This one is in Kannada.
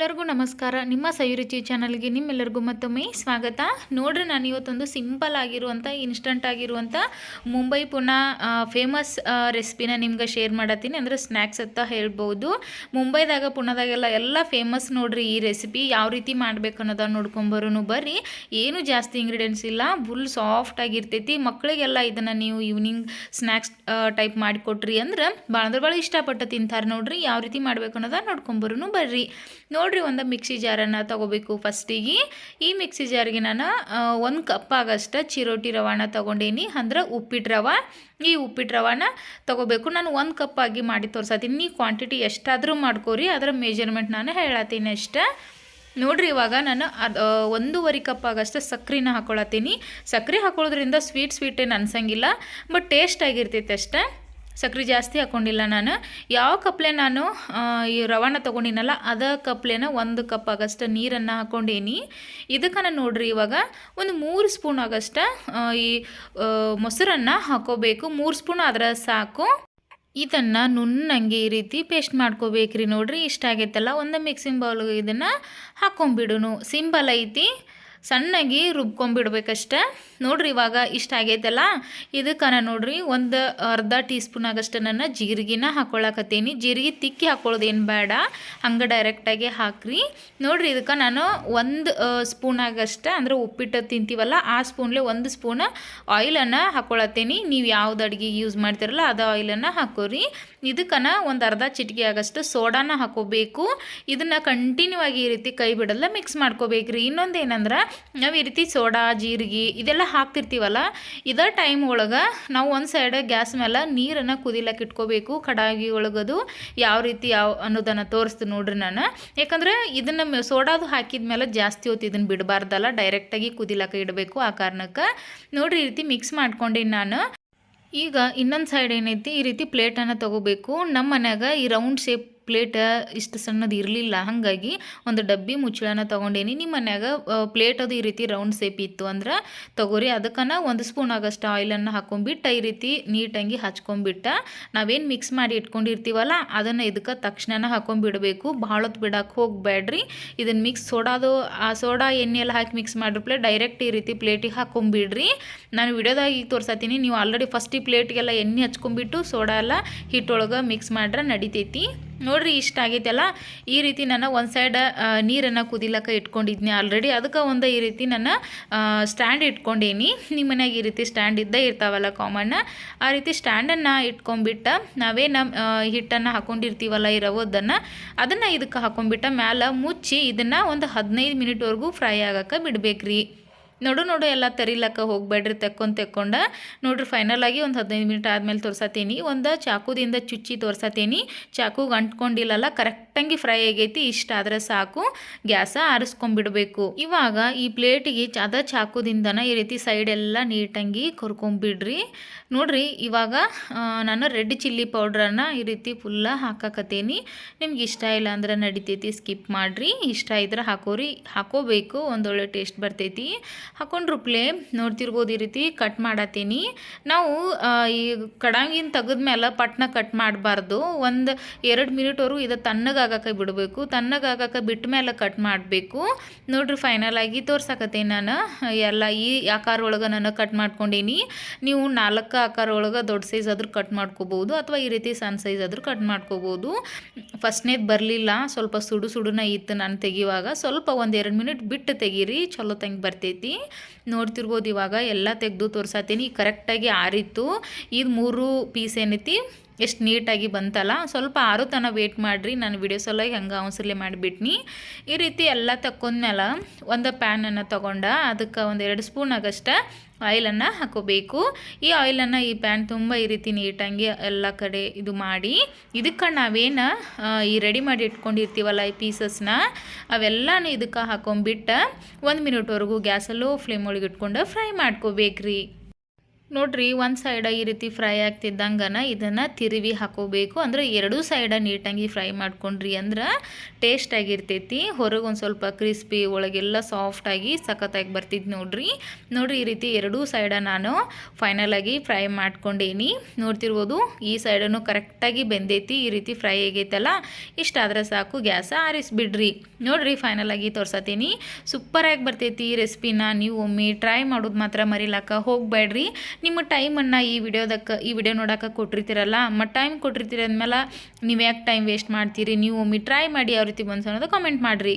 ಎಲ್ಲರಿಗೂ ನಮಸ್ಕಾರ. ನಿಮ್ಮ ಸಯುರುಚಿ ಚಾನಲ್ಗೆ ನಿಮ್ಮೆಲ್ಲರಿಗೂ ಮತ್ತೊಮ್ಮೆ ಸ್ವಾಗತ. ನೋಡ್ರಿ ನಾನು ಇವತ್ತೊಂದು ಸಿಂಪಲ್ ಆಗಿರುವಂಥ ಇನ್ಸ್ಟಂಟ್ ಆಗಿರುವಂಥ ಮುಂಬೈ ಪುನಃ ಫೇಮಸ್ ರೆಸಿಪಿನ ನಿಮ್ಗೆ ಶೇರ್ ಮಾಡತ್ತೀನಿ. ಅಂದರೆ ಸ್ನ್ಯಾಕ್ಸ್ ಅಂತ ಹೇಳ್ಬೋದು. ಮುಂಬೈದಾಗ ಪುಣದಾಗೆಲ್ಲ ಎಲ್ಲ ಫೇಮಸ್ ನೋಡ್ರಿ ಈ ರೆಸಿಪಿ. ಯಾವ ರೀತಿ ಮಾಡ್ಬೇಕು ಅನ್ನೋದ ನೋಡ್ಕೊಂಬರೋನು ಬರ್ರಿ. ಏನು ಜಾಸ್ತಿ ಇಂಗ್ರೀಡಿಯೆಂಟ್ಸ್ ಇಲ್ಲ. ಫುಲ್ ಸಾಫ್ಟ್ ಆಗಿರ್ತೈತಿ. ಮಕ್ಕಳಿಗೆಲ್ಲ ಇದನ್ನು ನೀವು ಈವ್ನಿಂಗ್ ಸ್ನ್ಯಾಕ್ಸ್ ಟೈಪ್ ಮಾಡಿಕೊಟ್ರಿ ಅಂದ್ರೆ ಭಾಳ ಅಂದ್ರೆ ಭಾಳ ಇಷ್ಟಪಟ್ಟು ತಿಂತಾರೆ ನೋಡ್ರಿ. ಯಾವ ರೀತಿ ಮಾಡ್ಬೇಕು ಅನ್ನೋದ ನೋಡ್ಕೊಂಬರೋನು ಬರ್ರಿ. ನೋಡ್ರಿ ಒಂದು ಮಿಕ್ಸಿ ಜಾರನ್ನು ತಗೋಬೇಕು ಫಸ್ಟಿಗೆ. ಈ ಮಿಕ್ಸಿ ಜಾರಿಗೆ ನಾನು ಒಂದು ಕಪ್ ಆಗಷ್ಟ ಚಿರೋಟಿ ರವಾನ ತೊಗೊಂಡೀನಿ, ಅಂದ್ರೆ ಉಪ್ಪಿಟ್ಟು ರವ. ಈ ಉಪ್ಪಿಟ್ಟು ರವಾನ ತೊಗೋಬೇಕು. ನಾನು ಒಂದು ಕಪ್ ಆಗಿ ಮಾಡಿ ತೋರ್ಸತ್ತೀನಿ ನೀವು ಕ್ವಾಂಟಿಟಿ ಎಷ್ಟಾದರೂ ಮಾಡ್ಕೋರಿ, ಅದರ ಮೆಜರ್ಮೆಂಟ್ ನಾನು ಹೇಳತ್ತೀನಿ ಅಷ್ಟೇ. ನೋಡ್ರಿ ಇವಾಗ ನಾನು ಅದು ಒಂದೂವರೆ ಕಪ್ ಆಗಷ್ಟು ಸಕ್ಕರೆನ ಹಾಕೊಳತ್ತೀನಿ ಸಕ್ಕರೆ ಹಾಕೊಳ್ಳೋದ್ರಿಂದ ಸ್ವೀಟ್ ಸ್ವೀಟ್ ಏನು ಅನ್ಸಂಗಿಲ್ಲ ಬಟ್ ಟೇಸ್ಟ್ ಆಗಿರ್ತೈತೆ ಅಷ್ಟೇ. ಸಕ್ರೆ ಜಾಸ್ತಿ ಹಾಕ್ಕೊಂಡಿಲ್ಲ ನಾನು. ಯಾವ ಕಪ್ಲೆ ನಾನು ಈ ರವಾನ ತೊಗೊಂಡಿನಲ್ಲ, ಅದ ಕಪ್ಲೆನ ಒಂದು ಕಪ್ ಆಗಷ್ಟು ನೀರನ್ನು ಹಾಕ್ಕೊಂಡೇನಿ ಇದಕ್ಕೆ ನೋಡ್ರಿ ಇವಾಗ ಒಂದು ಮೂರು ಸ್ಪೂನ್ ಆಗಷ್ಟ ಈ ಮೊಸರನ್ನು ಹಾಕೋಬೇಕು. ಮೂರು ಸ್ಪೂನ್ ಅದರ ಸಾಕು. ಇದನ್ನು ನುಣ್ಣಂಗೆ ಈ ರೀತಿ ಪೇಸ್ಟ್ ಮಾಡ್ಕೋಬೇಕ್ರಿ ನೋಡ್ರಿ, ಇಷ್ಟ ಆಗೈತಲ್ಲ, ಒಂದು ಮಿಕ್ಸಿಂಗ್ ಬೌಲ್ಗೆ ಇದನ್ನು ಹಾಕೊಂಬಿಡುನು. ಸಿಂಬಲ್ ಐತಿ. ಸಣ್ಣಗೆ ರುಬ್ಕೊಂಬಿಡ್ಬೇಕಷ್ಟೆ. ನೋಡ್ರಿ ಇವಾಗ ಇಷ್ಟ ಆಗೈತಲ್ಲ? ಇದಕ್ಕೆ ನಾನು ನೋಡ್ರಿ ಒಂದು ಅರ್ಧ ಟೀ ಸ್ಪೂನ್ ಆಗಷ್ಟು ನನ್ನ ಜೀರಿಗೆನ ಹಾಕ್ಕೊಳಕತ್ತೀನಿ ಜೀರಿಗೆ ತಿಕ್ಕಿ ಹಾಕೊಳ್ಳೋದೇನು ಬೇಡ. ಹಂಗೆ ಡೈರೆಕ್ಟಾಗಿ ಹಾಕ್ರಿ. ನೋಡ್ರಿ ಇದಕ್ಕೆ ನಾನು ಒಂದು ಸ್ಪೂನ್ ಆಗಷ್ಟ, ಅಂದ್ರೆ ಉಪ್ಪಿಟ್ಟು ತಿಂತೀವಲ್ಲ, ಆ ಸ್ಪೂನ್ಲೆ ಒಂದು ಸ್ಪೂನ್ ಆಯಿಲನ್ನು ಹಾಕ್ಕೊಳತ್ತೀನಿ ನೀವು ಯಾವ್ದು ಅಡುಗೆ ಯೂಸ್ ಮಾಡ್ತಿರಲ್ಲ, ಅದು ಆಯಿಲನ್ನು ಹಾಕೋರಿ. ಇದಕ್ಕನ ಒಂದು ಅರ್ಧ ಚಿಟಿಕೆ ಆಗಷ್ಟು ಸೋಡಾನ ಹಾಕೋಬೇಕು. ಇದನ್ನು ಕಂಟಿನ್ಯೂ ಆಗಿ ಈ ರೀತಿ ಕೈ ಬಿಡಲ್ಲ ಮಿಕ್ಸ್ ಮಾಡ್ಕೋಬೇಕ್ರಿ. ಇನ್ನೊಂದು ಏನಂದ್ರೆ ನಾವು ಈ ರೀತಿ ಸೋಡಾ, ಜೀರಿಗೆ ಇದೆಲ್ಲ ಹಾಕ್ತಿರ್ತೀವಲ್ಲ, ಇದೇ ಟೈಮ್ ಒಳಗೆ ನಾವು ಒಂದು ಸೈಡ್ ಗ್ಯಾಸ್ ಮೇಲೆ ನೀರನ್ನು ಕುದಿಲಕ್ಕೆ ಇಟ್ಕೋಬೇಕು, ಕಡಾಯಿ ಒಳಗದು ಯಾವ ರೀತಿ ಯಾವ ಅನ್ನೋದನ್ನು ತೋರಿಸ್ತೀನಿ ನೋಡ್ರಿ ನಾನು. ಯಾಕಂದರೆ ಇದನ್ನು ಸೋಡಾದು ಹಾಕಿದ ಮೇಲೆ ಜಾಸ್ತಿ ಹೊತ್ತು ಇದನ್ನು ಬಿಡಬಾರ್ದಲ್ಲ ಡೈರೆಕ್ಟಾಗಿ ಕುದಿಲಕ್ಕೆ ಇಡಬೇಕು ಆ ಕಾರಣಕ್ಕೆ. ನೋಡ್ರಿ ಈ ರೀತಿ ಮಿಕ್ಸ್ ಮಾಡ್ಕೊಂಡೆ ನಾನು. ಈಗ ಇನ್ನೊಂದು ಸೈಡ್ ಏನೈತಿ, ಈ ರೀತಿ ಪ್ಲೇಟನ್ನು ತೊಗೋಬೇಕು. ನಮ್ಮ ಮನ್ಯಾಗ ಈ ರೌಂಡ್ ಶೇಪ್ ಪ್ಲೇಟ್ ಇಷ್ಟು ಸಣ್ಣದು ಇರಲಿಲ್ಲ. ಹಾಗಾಗಿ ಒಂದು ಡಬ್ಬಿ ಮುಚ್ಚಳನ ತೊಗೊಂಡೇನಿ. ನಿಮ್ಮ ಮನ್ಯಾಗ ಪ್ಲೇಟ್ ಅದು ಈ ರೀತಿ ರೌಂಡ್ ಸೇಪ್ ಇತ್ತು ಅಂದ್ರೆ ತೊಗೋರಿ. ಅದಕ್ಕನ ಒಂದು ಸ್ಪೂನ್ ಆಗಷ್ಟು ಆಯಿಲನ್ನು ಹಾಕೊಂಡ್ಬಿಟ್ಟು ಈ ರೀತಿ ನೀಟಾಗಿ ಹಚ್ಕೊಂಡ್ಬಿಟ್ಟ ನಾವೇನು ಮಿಕ್ಸ್ ಮಾಡಿ ಇಟ್ಕೊಂಡಿರ್ತೀವಲ್ಲ, ಅದನ್ನು ಇದಕ್ಕೆ ತಕ್ಷಣ ಹಾಕೊಂಡ್ಬಿಡಬೇಕು ಭಾಳ ಹೊತ್ತು ಬಿಡಕ್ಕೆ ಹೋಗಬೇಡ್ರಿ ಇದನ್ನು ಮಿಕ್ಸ್ ಸೋಡಾದು, ಆ ಸೋಡಾ ಎಣ್ಣೆ ಹಾಕಿ ಮಿಕ್ಸ್ ಮಾಡಿರ್ಪ್ಲೆ ಡೈರೆಕ್ಟ್ ಈ ರೀತಿ ಪ್ಲೇಟಿಗೆ ಹಾಕೊಂಬಿಡ್ರಿ. ನಾನು ವಿಡಿಯೋದಾಗ ಈಗ ತೋರ್ಸತ್ತೀನಿ ನೀವು ಆಲ್ರೆಡಿ ಫಸ್ಟ್ ಈ ಪ್ಲೇಟ್ಗೆಲ್ಲ ಎಣ್ಣೆ ಹಚ್ಕೊಂಡ್ಬಿಟ್ಟು ಸೋಡಾ ಎಲ್ಲ ಹಿಟ್ಟೊಳಗೆ ಮಿಕ್ಸ್ ಮಾಡ್ರೆ ನಡಿತೈತಿ. ನೋಡ್ರಿ ಇಷ್ಟ ಆಗೈತಲ್ಲ, ಈ ರೀತಿ ನಾನು ಒಂದು ಸೈಡ್ ನೀರನ್ನು ಕುದಿಲಕ್ಕ ಇಟ್ಕೊಂಡಿದ್ನಿ ಆಲ್ರೆಡಿ ಅದಕ್ಕೆ ಒಂದು ಈ ರೀತಿ ನಾನು ಸ್ಟ್ಯಾಂಡ್ ಇಟ್ಕೊಂಡೇನಿ. ನಿಮ್ಮ ಮನೆಯಾಗ ಈ ರೀತಿ ಸ್ಟ್ಯಾಂಡ್ ಇದ್ದೇ ಇರ್ತಾವಲ್ಲ ಕಾಮಣ್ಣ ಆ ರೀತಿ ಸ್ಟ್ಯಾಂಡನ್ನು ಇಟ್ಕೊಂಡ್ಬಿಟ್ಟ ನಾವೇ ನಮ್ಮ ಹಿಟ್ಟನ್ನು ಹಾಕೊಂಡಿರ್ತೀವಲ್ಲ ಈ ರವದನ್ನು ಅದನ್ನು ಇದಕ್ಕೆ ಹಾಕೊಂಡ್ಬಿಟ್ಟ ಮ್ಯಾಲೆ ಮುಚ್ಚಿ ಇದನ್ನು ಒಂದು ಹದಿನೈದು ಮಿನಿಟ್ವರೆಗೂ ಫ್ರೈ ಆಗಕ್ಕೆ ಬಿಡ್ಬೇಕ್ರಿ. ನೋಡು ನೋಡು, ಎಲ್ಲ ತೆರೀಲಕ್ಕ, ಹೋಗ್ಬೇಡ್ರಿ, ತೆಕ್ಕೊಂಡು, ತೆಕ್ಕೊಂಡ. ನೋಡ್ರಿ ಫೈನಲ್ ಆಗಿ ಒಂದು ಹದಿನೈದು ಮಿನಿಟ್ ಆದಮೇಲೆ ತೋರ್ಸತ್ತೀನಿ ಒಂದು ಚಾಕುದಿಂದ ಚುಚ್ಚಿ ತೋರ್ಸತ್ತೀನಿ ಚಾಕುಗೆ ಅಂಟ್ಕೊಂಡಿಲ್ಲಲ್ಲ ಕರೆಕ್ಟಾಗಿ ಫ್ರೈ ಆಗೈತಿ, ಇಷ್ಟ ಆದರೆ ಸಾಕು. ಗ್ಯಾಸ ಆರಿಸ್ಕೊಂಬಿಡಬೇಕು ಇವಾಗ ಈ ಪ್ಲೇಟಿಗೆ ಅದ ಚಾಕುದಿಂದನ ಈ ರೀತಿ ಸೈಡ್ ಎಲ್ಲ ನೀಟಾಗಿ ಕೊರ್ಕೊಂಬಿಡ್ರಿ. ನೋಡ್ರಿ, ಇವಾಗ ನಾನು ರೆಡ್ ಚಿಲ್ಲಿ ಪೌಡ್ರನ್ನು ಈ ರೀತಿ ಫುಲ್ಲ ಹಾಕಕತ್ತೀನಿ. ನಿಮ್ಗೆ ಇಷ್ಟ ಇಲ್ಲ ಅಂದ್ರೆ ನಡಿತೈತಿ ಸ್ಕಿಪ್ ಮಾಡಿರಿ. ಇಷ್ಟ ಇದ್ರೆ ಹಾಕೋರಿ, ಹಾಕೋಬೇಕು, ಒಂದೊಳ್ಳೆ ಟೇಸ್ಟ್ ಬರ್ತೈತಿ. ಹಾಕೊಂಡ್ರು ಪ್ಲೇ, ನೋಡ್ತಿರ್ಬೋದು ಈ ರೀತಿ ಕಟ್ ಮಾಡತ್ತೀನಿ. ನಾವು ಈ ಕಡಾಂಗಿನ ತೆಗೆದ್ಮೇಲೆ ಪಟ್ನ ಕಟ್ ಮಾಡಬಾರ್ದು. ಒಂದು ಎರಡು ಮಿನಿಟ್ವರು ಇದು ತಣ್ಣಗಾಗಕ್ಕೆ ಬಿಡಬೇಕು. ತಣ್ಣಗಾಗಕ್ಕೆ ಬಿಟ್ಟ ಮೇಲೆ ಕಟ್ ಮಾಡಬೇಕು. ನೋಡ್ರಿ ಫೈನಲ್ ಆಗಿ ತೋರ್ಸಾಕತ್ತೀನಿ ನಾನು. ಎಲ್ಲ ಈ ಆಕಾರ ಒಳಗೆ ನಾನು ಕಟ್ ಮಾಡ್ಕೊಂಡೀನಿ. ನೀವು ನಾಲ್ಕು ಆಕಾರ ಒಳಗೆ ದೊಡ್ಡ ಸೈಜ್ ಆದರೂ ಕಟ್ ಮಾಡ್ಕೋಬೋದು ಅಥವಾ ಈ ರೀತಿ ಸಣ್ಣ ಸೈಜ್ ಆದರೂ ಕಟ್ ಮಾಡ್ಕೋಬೋದು. ಫಸ್ಟ್ನೇದು ಬರಲಿಲ್ಲ, ಸ್ವಲ್ಪ ಸುಡು ಸುಡುನ ಇತ್ತು ನಾನು ತೆಗಿಯುವಾಗ ಸ್ವಲ್ಪ ಒಂದು ಎರಡು ಮಿನಿಟ್ ಬಿಟ್ಟು ತೆಗೀರಿ, ಚಲೋ ತಂಗೆ ಬರ್ತೈತಿ. ನೋಡ್ತಿರ್ಬೋದು ಇವಾಗ ಎಲ್ಲ ತೆಗೆದು ತೋರ್ಸತ್ತೀನಿ ಕರೆಕ್ಟಾಗಿ ಆರಿತ್ತು. ಇದು ಮೂರು ಪೀಸ್ ಏನೈತಿ? ಎಷ್ಟು ನೀಟಾಗಿ ಬಂತಲ್ಲ, ಸ್ವಲ್ಪ ಆರು ತನ ವೇಟ್ ಮಾಡಿರಿ, ನಾನು ವಿಡಿಯೋ ಸಲುವಾಗಿ ಹಂಗೆ ಅವಸರಲೆ ಮಾಡಿಬಿಟ್ನಿ. ಈ ರೀತಿ ಎಲ್ಲ ತಕ್ಕೊಂಡ್ಮೇಲೆ ಒಂದು ಪ್ಯಾನನ್ನು ತೊಗೊಂಡ, ಅದಕ್ಕೆ ಒಂದು ಎರಡು ಸ್ಪೂನ್ ಆಗಷ್ಟ ಆಯಿಲನ್ನು ಹಾಕೋಬೇಕು. ಈ ಆಯಿಲನ್ನು ಈ ಪ್ಯಾನ್ ತುಂಬ ಈ ರೀತಿ ನೀಟಾಗಿ ಎಲ್ಲ ಕಡೆ ಇದು ಮಾಡಿ, ಇದಕ್ಕೆ ನಾವೇನು ಈ ರೆಡಿ ಮಾಡಿ ಇಟ್ಕೊಂಡಿರ್ತೀವಲ್ಲ ಈ ಪೀಸಸ್ನ ಅವೆಲ್ಲನೂ ಇದಕ್ಕೆ ಹಾಕೊಂಬಿಟ್ಟು ಒಂದು ಮಿನಿಟ್ವರೆಗೂ ಗ್ಯಾಸಲ್ಲೂ ಫ್ಲೇಮ್ ಒಳಗೆ ಇಟ್ಕೊಂಡು ಫ್ರೈ ಮಾಡ್ಕೋಬೇಕ್ರಿ. ನೋಡ್ರಿ, ಒಂದು ಸೈಡ ಈ ರೀತಿ ಫ್ರೈ ಆಗ್ತಿದ್ದಂಗನ ಇದನ್ನು ತಿರುವಿ ಹಾಕೋಬೇಕು. ಅಂದ್ರೆ ಎರಡೂ ಸೈಡ ನೀಟಾಗಿ ಫ್ರೈ ಮಾಡ್ಕೊಂಡ್ರಿ ಅಂದ್ರೆ ಟೇಸ್ಟ್ ಆಗಿರ್ತೈತಿ. ಹೊರಗೆ ಒಂದು ಸ್ವಲ್ಪ ಕ್ರಿಸ್ಪಿ ಒಳಗೆಲ್ಲ ಸಾಫ್ಟಾಗಿ ಸಖತ್ತಾಗಿ ಬರ್ತಿದ್ದು ನೋಡ್ರಿ. ನೋಡ್ರಿ, ಈ ರೀತಿ ಎರಡೂ ಸೈಡ ನಾನು ಫೈನಲ್ ಆಗಿ ಫ್ರೈ ಮಾಡ್ಕೊಂಡೇನಿ. ನೋಡ್ತಿರ್ಬೋದು, ಈ ಸೈಡನ್ನು ಕರೆಕ್ಟಾಗಿ ಬೆಂದೈತಿ, ಈ ರೀತಿ ಫ್ರೈ ಆಗೈತಲ್ಲ. ಇಷ್ಟಾದ್ರೆ ಸಾಕು, ಗ್ಯಾಸ ಆರಿಸ್ಬಿಡ್ರಿ. ನೋಡ್ರಿ ಫೈನಲ್ ಆಗಿ ತೋರ್ಸತ್ತೀನಿ ಸೂಪರಾಗಿ ಬರ್ತೈತಿ ಈ ರೆಸಿಪಿನ ನೀವು ಒಮ್ಮೆ ಟ್ರೈ ಮಾಡೋದು ಮಾತ್ರ ಮರಿಲಾಕ ಹೋಗಬೇಡ್ರಿ ನಿಮ್ಮ ಟೈಮನ್ನು ಈ ವಿಡಿಯೋದಕ್ಕೆ, ಈ ವಿಡಿಯೋ ನೋಡೋಕೆ ಕೊಟ್ಟಿರ್ತೀರಲ್ಲ ಮತ್ತು ಟೈಮ್ ಕೊಟ್ಟಿರ್ತೀರ ಅಂದಮೇಲೆ, ನೀವು ಯಾಕೆ ಟೈಮ್ ವೇಸ್ಟ್ ಮಾಡ್ತೀರಿ? ನೀವು ಒಮ್ಮೆ ಟ್ರೈ ಮಾಡಿ ಯಾವ ರೀತಿ ಬಂತು ಅನ್ನೋದು ಕಮೆಂಟ್ ಮಾಡಿರಿ.